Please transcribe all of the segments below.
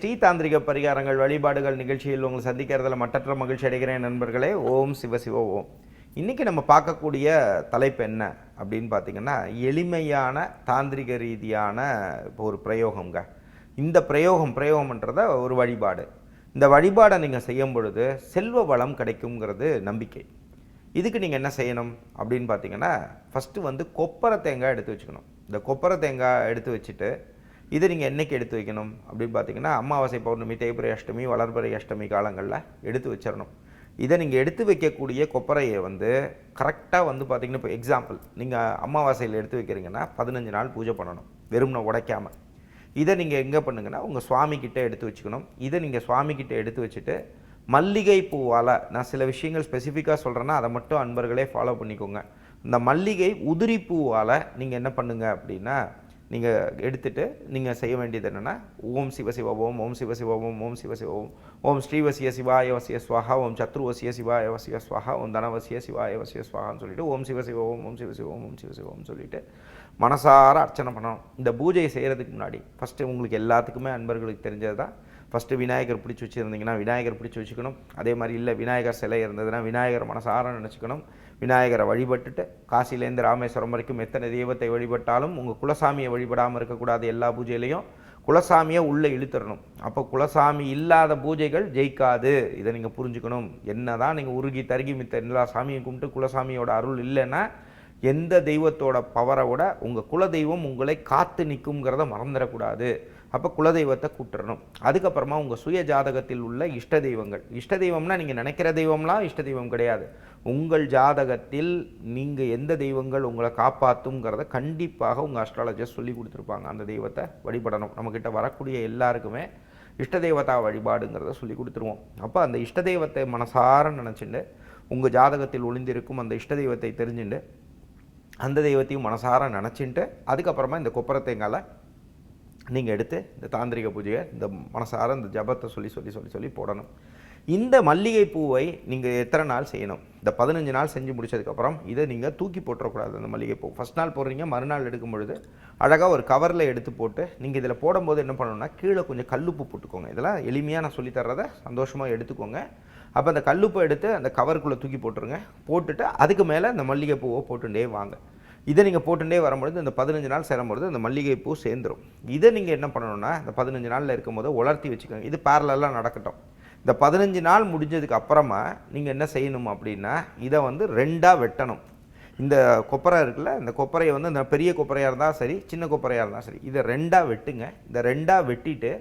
ஸ்ரீ தாந்திரிக பரிகாரங்கள் வழிபாடுகள் நிகழ்ச்சியில் உங்களை சந்திக்கிறதுல மட்டற்ற மகிழ்ச்சி அடைகிறேன் நண்பர்களே. ஓம் சிவ சிவ ஓம். இன்றைக்கி நம்ம பார்க்கக்கூடிய தலைப்பு என்ன அப்படின்னு பார்த்தீங்கன்னா எளிமையான தாந்திரிக ரீதியான இப்போ ஒரு பிரயோகங்க இந்த பிரயோகம் பிரயோகம்ன்றத ஒரு வழிபாடு. இந்த வழிபாடை நீங்கள் செய்யும் பொழுது செல்வ வளம் கிடைக்குங்கிறது நம்பிக்கை. இதுக்கு நீங்கள் என்ன செய்யணும் அப்படின்னு பார்த்தீங்கன்னா ஃபஸ்ட்டு வந்து கொப்பரை தேங்காய் எடுத்து வச்சுக்கணும். இந்த கொப்பரை தேங்காய் எடுத்து வச்சுட்டு இதை நீங்கள் என்னைக்கு எடுத்து வைக்கணும் அப்படின்னு பார்த்தீங்கன்னா அமாவாசை பௌர்ணமி தேய்பிரை அஷ்டமி வளர்பிறை அஷ்டமி காலங்களில் எடுத்து வச்சிடணும். இதை நீங்கள் எடுத்து வைக்கக்கூடிய கொப்பரையை வந்து கரெக்டாக வந்து பார்த்தீங்கன்னா இப்போ எக்ஸாம்பிள் நீங்கள் அமாவாசையில் எடுத்து வைக்கிறீங்கன்னா பதினஞ்சு நாள் பூஜை பண்ணணும் வெறும்னை உடைக்காமல் இதை நீங்கள் எங்கே பண்ணுங்கன்னா உங்கள் சுவாமிக்கிட்ட எடுத்து வச்சுக்கணும். இதை நீங்கள் சுவாமிக்கிட்ட எடுத்து வச்சுட்டு மல்லிகை பூவால் நான் சில விஷயங்கள் ஸ்பெசிஃபிக்காக சொல்கிறேன்னா அதை மட்டும் அன்பர்களே ஃபாலோ பண்ணிக்கோங்க. இந்த மல்லிகை உதிரி பூவால் நீங்கள் என்ன பண்ணுங்கள் அப்படின்னா நீங்கள் எடுத்துகிட்டு நீங்கள் செய்ய வேண்டியது என்னென்னா ஓம் சிவ ஓம் ஓம் சிவ ஓம் ஓம் சிவ ஓம் ஓம் ஸ்ரீவசிய சிவாய வசிய ஸ்வாஹா ஓம் சத்ருவசிய சிவாய வசிய ஸ்வாஹா ஓம் தனவசிய சிவாய வசிய ஸ்வாஹான்னு சொல்லிட்டு ஓம் சிவசிவ ஓம் ஓம் சிவ ஓம் ஓம் சிவ ஓம் சொல்லிட்டு மனசார அர்ச்சனை பண்ணணும். இந்த பூஜையை செய்கிறதுக்கு முன்னாடி ஃபஸ்ட்டு உங்களுக்கு எல்லாத்துக்குமே அன்பர்களுக்கு தெரிஞ்சது தான் ஃபஸ்ட்டு விநாயகர் பிடிச்சி வச்சுருந்தீங்கன்னா விநாயகர் பிடிச்சி வச்சுக்கணும். அதே மாதிரி இல்லை விநாயகர் சிலை இருந்ததுன்னா விநாயகர் மனசார நினச்சிக்கணும். விநாயகரை வழிபட்டுட்டு காசிலேருந்து ராமேஸ்வரம் வரைக்கும் எத்தனை தெய்வத்தை வழிபட்டாலும் உங்கள் குலசாமியை வழிபடாமல் இருக்கக்கூடாது எல்லா பூஜையிலையும். குலசாமியை உள்ளே இழுத்துடணும் அப்போ குலசாமி இல்லாத பூஜைகள் ஜெயிக்காது. இதை நீங்கள் புரிஞ்சுக்கணும். என்ன தான் நீங்கள் உருகி தருகி மித்த எல்லா சாமியும் கும்பிட்டு குலசாமியோட அருள் இல்லைன்னா எந்த தெய்வத்தோட பவரை விட உங்கள் குலதெய்வம் உங்களை காத்து நிற்குங்கிறத மறந்துடக்கூடாது. அப்போ குலதெய்வத்தை கூட்டுறணும் அதுக்கப்புறமா உங்கள் சுய ஜாதகத்தில் உள்ள இஷ்ட தெய்வங்கள். இஷ்ட தெய்வம்னா நீங்கள் நினைக்கிற தெய்வம்லாம் இஷ்ட தெய்வம் கிடையாது. உங்கள் ஜாதகத்தில் நீங்கள் எந்த தெய்வங்கள் உங்களை காப்பாற்றுங்கிறத கண்டிப்பாக உங்கள் அஸ்ட்ராலஜர் சொல்லி கொடுத்துருப்பாங்க. அந்த தெய்வத்தை வழிபடணும். நம்மக்கிட்ட வரக்கூடிய எல்லாருக்குமே இஷ்ட தெய்வத்தா வழிபாடுங்கிறத சொல்லி கொடுத்துருவோம். அப்போ அந்த இஷ்ட தெய்வத்தை மனசார நினச்சிட்டு உங்கள் ஜாதகத்தில் ஒளிந்திருக்கும் அந்த இஷ்ட தெய்வத்தை தெரிஞ்சுண்டு அந்த தெய்வத்தையும் மனசார நினச்சின்ட்டு அதுக்கப்புறமா இந்த கொப்பரை நீங்கள் எடுத்து இந்த தாந்திரிக பூஜையை இந்த மனசார இந்த ஜபத்தை சொல்லி சொல்லி சொல்லி சொல்லி போடணும். இந்த மல்லிகை பூவை நீங்கள் எத்தனை நாள் செய்யணும்? இந்த பதினஞ்சு நாள் செஞ்சு முடிச்சதுக்கப்புறம் இதை நீங்கள் தூக்கி போட்டுறக்கூடாது அந்த மல்லிகை பூ. ஃபஸ்ட் நாள் போடுறீங்க மறுநாள் எடுக்கும் பொழுது அழகாக ஒரு கவரில் எடுத்து போட்டு நீங்கள் இதில் போடும்போது என்ன பண்ணணும்னா கீழே கொஞ்சம் கல்லுப்பு போட்டுக்கோங்க. இதெல்லாம் எளிமையாக நான் சொல்லித்தர்றதை சந்தோஷமாக எடுத்துக்கோங்க. அப்போ அந்த கல்லுப்பை எடுத்து அந்த கவருக்குள்ளே தூக்கி போட்டுருங்க. போட்டுட்டு அதுக்கு மேலே அந்த மல்லிகை பூவை போட்டுட்டே வாங்க. இதை நீங்கள் போட்டுகிட்டே வரும்பொழுது இந்த பதினஞ்சு நாள் சேரும்பொழுது அந்த மல்லிகைப்பூ சேர்ந்துடும் இதை நீங்கள் என்ன பண்ணணும்னா இந்த பதினஞ்சு நாளில் இருக்கும்போது உலர்த்தி வச்சுக்கோங்க. இது பேரலெல்லாம் நடக்கட்டும். இந்த பதினஞ்சு நாள் முடிஞ்சதுக்கு அப்புறமா நீங்கள் என்ன செய்யணும் அப்படின்னா இதை வந்து ரெண்டாக வெட்டணும். இந்த கொப்பரை இருக்குல்ல இந்த கொப்பரையை வந்து இந்த பெரிய கொப்பரையாக இருந்தால் சரி சின்ன கொப்பரையாக இருந்தால் சரி இதை ரெண்டாக வெட்டுங்க. இந்த ரெண்டாக வெட்டிட்டு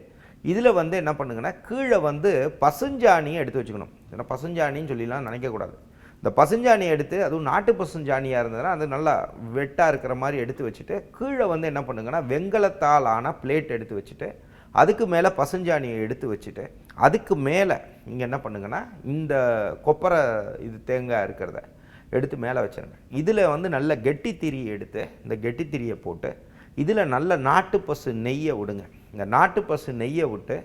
இதில் வந்து என்ன பண்ணுங்கன்னா கீழே வந்து பசுஞ்சாணியை எடுத்து வச்சுக்கணும். ஏன்னா பசுஞ்சாணின்னு சொல்லிலாம் நினைக்கக்கூடாது. இந்த பசுஞ்சாணியை எடுத்து அதுவும் நாட்டு பசுஞ்சாணியாக இருந்ததுன்னா அது நல்லா வெட்டாக இருக்கிற மாதிரி எடுத்து வச்சுட்டு கீழே வந்து என்ன பண்ணுங்கன்னா வெங்கலத்தால் ஆன பிளேட் எடுத்து வச்சுட்டு அதுக்கு மேலே பசுஞ்சாணியை எடுத்து வச்சுட்டு அதுக்கு மேலே நீங்கள் என்ன பண்ணுங்கன்னா இந்த கொப்பரை இது தேங்காய் இருக்கிறத எடுத்து மேலே வச்சிருங்க. இதில் வந்து நல்ல கெட்டி திரியை எடுத்து இந்த கெட்டி திரியை போட்டு இதில் நல்ல நாட்டு பசு நெய்யை விடுங்க. இந்த நாட்டு பசு நெய்யை விட்டு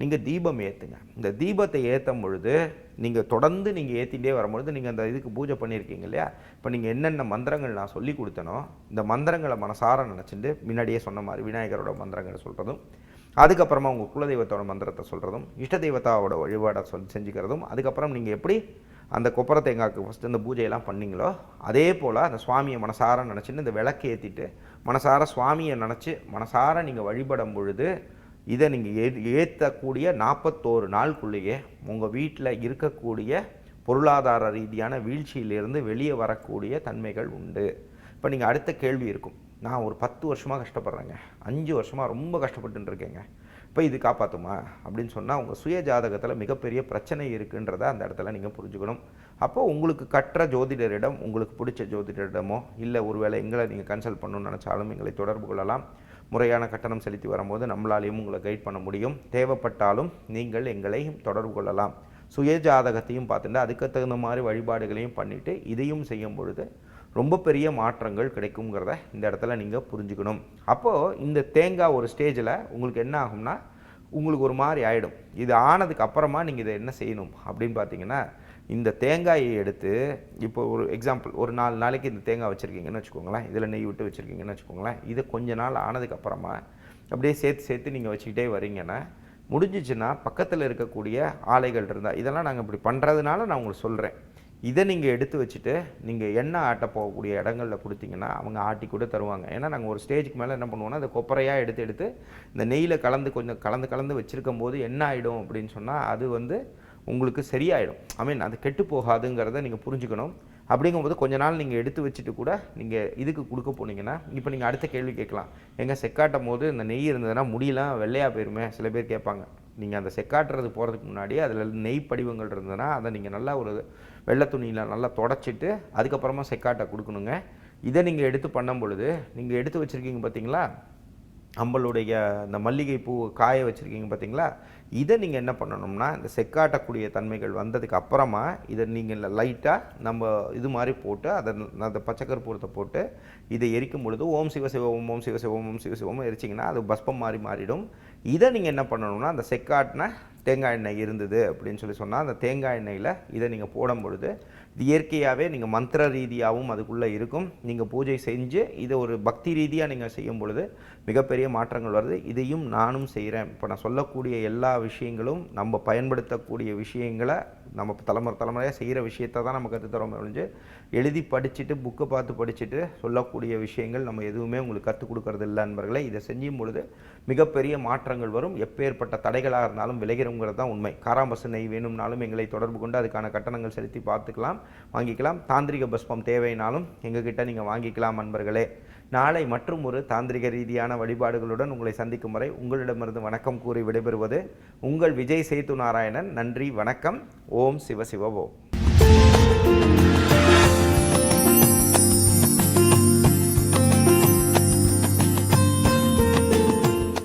நீங்கள் தீபம் ஏற்றுங்க இந்த தீபத்தை ஏற்றும் பொழுது நீங்கள் தொடர்ந்து நீங்கள் ஏற்றிட்டே வரும்பொழுது நீங்கள் அந்த இதுக்கு பூஜை பண்ணியிருக்கீங்க இல்லையா? இப்போ நீங்கள் என்னென்ன மந்திரங்கள் நான் சொல்லி கொடுத்தனோ இந்த மந்திரங்களை மனசார நினச்சிட்டு முன்னாடியே சொன்ன மாதிரி விநாயகரோட மந்திரங்களை சொல்கிறதும் அதுக்கப்புறமா உங்கள் குலதெய்வத்தோட மந்திரத்தை சொல்கிறதும் இஷ்ட தெய்வத்தாவோட வழிபாடை சொல் செஞ்சுக்கிறதும் அதுக்கப்புறம் நீங்கள் எப்படி அந்த கொப்பரை தேங்காய்க்கு ஃபஸ்ட்டு இந்த பூஜையெல்லாம் பண்ணிங்களோ அதே போல் அந்த சுவாமியை மனசார நினச்சின்னு இந்த விளக்கு ஏற்றிட்டு மனசார சுவாமியை நினச்சி மனசார நீங்கள் வழிபடும் பொழுது இதை நீங்கள் ஏ ஏற்றக்கூடிய நாற்பத்தோரு நாளுக்குள்ளேயே உங்கள் வீட்டில் இருக்கக்கூடிய பொருளாதார ரீதியான வீழ்ச்சியிலிருந்து வெளியே வரக்கூடிய தன்மைகள் உண்டு. இப்போ நீங்கள் அடுத்த கேள்வி இருக்கும். நான் ஒரு பத்து வருஷமாக கஷ்டப்படுறேங்க. அஞ்சு வருஷமாக ரொம்ப கஷ்டப்பட்டுன்னு இருக்கேங்க இப்போ இது காப்பாற்றுமா அப்படின்னு சொன்னால் உங்கள் சுய ஜாதகத்தில் மிகப்பெரிய பிரச்சனை இருக்குன்றதை அந்த இடத்துல நீங்கள் புரிஞ்சுக்கணும். அப்போ உங்களுக்கு கற்ற ஜோதிடரிடம் உங்களுக்கு பிடிச்ச ஜோதிடரிடமோ இல்லை ஒருவேளை எங்களை நீங்கள் கன்சல்ட் பண்ணணும்னு நினச்சாலும் எங்களை தொடர்பு கொள்ளலாம். முறையான கட்டணம் செலுத்தி வரும்போது நம்மளாலையும் உங்களை கைட் பண்ண முடியும். தேவைப்பட்டாலும் நீங்கள் எங்களையும் தொடர்பு கொள்ளலாம். சுய ஜாதகத்தையும் பார்த்துட்டு அதுக்கு தகுந்த மாதிரி வழிபாடுகளையும் பண்ணிவிட்டு இதையும் செய்யும் பொழுது ரொம்ப பெரிய மாற்றங்கள் கிடைக்குங்கிறத இந்த இடத்துல நீங்கள் புரிஞ்சுக்கணும். அப்போது இந்த தேங்காய் ஒரு ஸ்டேஜில் உங்களுக்கு என்ன ஆகும்னா உங்களுக்கு ஒரு மாதிரி ஆகிடும் இது ஆனதுக்கு அப்புறமா நீங்கள் இதை என்ன செய்யணும் அப்படின்னு பார்த்தீங்கன்னா இந்த தேங்காயை எடுத்து இப்போ ஒரு எக்ஸாம்பிள் ஒரு நாலு நாளைக்கு இந்த தேங்காய் வச்சுருக்கீங்கன்னு வச்சுக்கோங்களேன் இதில் நெய் விட்டு வச்சுருக்கீங்கன்னு வச்சுக்கோங்களேன் இதை கொஞ்ச நாள் ஆனதுக்கப்புறமா அப்படியே சேர்த்து சேர்த்து நீங்கள் வச்சுக்கிட்டே வரீங்கன்னா முடிஞ்சிச்சுன்னா பக்கத்தில் இருக்கக்கூடிய ஆலைகள் இருந்தால் இதெல்லாம் நாங்கள் இப்படி பண்ணுறதுனால நான் உங்களுக்கு சொல்கிறேன் இதை நீங்கள் எடுத்து வச்சுட்டு நீங்கள் எண்ணெய் ஆட்ட போகக்கூடிய இடங்களில் கொடுத்தீங்கன்னா அவங்க ஆட்டி கூட தருவாங்க. ஏன்னா நாங்கள் ஒரு ஸ்டேஜுக்கு மேலே என்ன பண்ணுவோம்னா அதை கொப்பரையாக எடுத்து எடுத்து இந்த நெய்யில் கலந்து கொஞ்சம் கலந்து கலந்து வச்சுருக்கும் போது என்ன ஆகிடும் அப்படின்னு சொன்னால் அது வந்து உங்களுக்கு சரியாயிடும். ஐ மீன் அது கெட்டு போகாதுங்கிறத நீங்கள் புரிஞ்சுக்கணும். அப்படிங்கும்போது கொஞ்ச நாள் நீங்கள் எடுத்து வச்சுட்டு கூட நீங்கள் இதுக்கு கொடுக்க போனீங்கன்னா இப்போ நீங்கள் அடுத்த கேள்வி கேட்கலாம். எங்கே செக்காட்டும் போது இந்த நெய் இருந்ததுன்னா முடியெல்லாம் வெள்ளையாக போயிருமே சில பேர் கேட்பாங்க. நீங்கள் அந்த செக்காட்டுறது போகிறதுக்கு முன்னாடி அதில் நெய் படிவங்கள் இருந்ததுன்னா அதை நீங்கள் நல்லா ஒரு வெள்ளை துணியில் நல்லா தொடச்சிட்டு அதுக்கப்புறமா செக்காட்டை கொடுக்கணுங்க. இதை நீங்கள் எடுத்து பண்ணும் பொழுது நீங்கள் எடுத்து வச்சுருக்கீங்க பார்த்தீங்களா நம்மளுடைய இந்த மல்லிகை பூ காய வச்சுருக்கீங்க பார்த்தீங்களா இதை நீங்கள் என்ன பண்ணணும்னா இந்த செக்காட்டக்கூடிய தன்மைகள் வந்ததுக்கு அப்புறமா இதை நீங்கள் லைட்டாக நம்ம இது மாதிரி போட்டு அதை அந்த பச்சைக்கற்பூரத்தை போட்டு இதை எரிக்கும் பொழுது ஓம் சிவ சிவ ஓம் ஓம் சிவ சிவ ஓம் ஓம் சிவ சிவம் எரிச்சிங்கன்னா அது பஸ்பம் மாறி மாறிடும். இதை நீங்கள் என்ன பண்ணணும்னா அந்த செக்காட்டின தேங்காய் எண்ணெய் இருந்தது அப்படின்னு சொல்லி சொன்னால் அந்த தேங்காய் எண்ணெயில் இதை நீங்கள் போடும் பொழுது இது இயற்கையாகவே நீங்கள் மந்திர ரீதியாகவும் அதுக்குள்ளே இருக்கும். நீங்கள் பூஜை செஞ்சு இதை ஒரு பக்தி ரீதியாக நீங்கள் செய்யும் பொழுது மிகப்பெரிய மாற்றங்கள் வருது. இதையும் நானும் செய்கிறேன் இப்போ நான் சொல்லக்கூடிய எல்லா விஷயங்களும் நம்ம பயன்படுத்தக்கூடிய விஷயங்களை நம்ம தலைமுறை தலைமுறையாக செய்கிற விஷயத்தை தான் நம்ம கற்றுத்தரோம் ஒழிஞ்சு எழுதி படிச்சுட்டு புக்கை பார்த்து படிச்சுட்டு சொல்லக்கூடிய விஷயங்கள் நம்ம எதுவுமே உங்களுக்கு கற்றுக் கொடுக்கறது இல்லை நண்பர்களே. இதை செஞ்சும் பொழுது மிகப்பெரிய மாற்றங்கள் வரும். எப்பேற்பட்ட தடைகளாக இருந்தாலும் விளைகிறோங்கிறது தான் உண்மை. பஸ் நெய் வேணும்னாலும் எங்களை தொடர்பு கொண்டு அதுக்கான கட்டணங்கள் செலுத்தி பார்த்துக்கலாம் வாங்கிக்கலாம். தாந்திரிக பஸ்பம் தேவைனாலும் எங்ககிட்ட நீங்கள் வாங்கிக்கலாம் நண்பர்களே. நாளை மற்றும் ஒரு தாந்திரிக ரீதியான வழிபாடுகளுடன் உங்களை சந்திக்கும் வரை உங்களிடமிருந்து வணக்கம் கூறி விடைபெறுவது உங்கள் விஜய் சேத்து நாராயணன். நன்றி வணக்கம். ஓம் சிவ சிவ ஓம்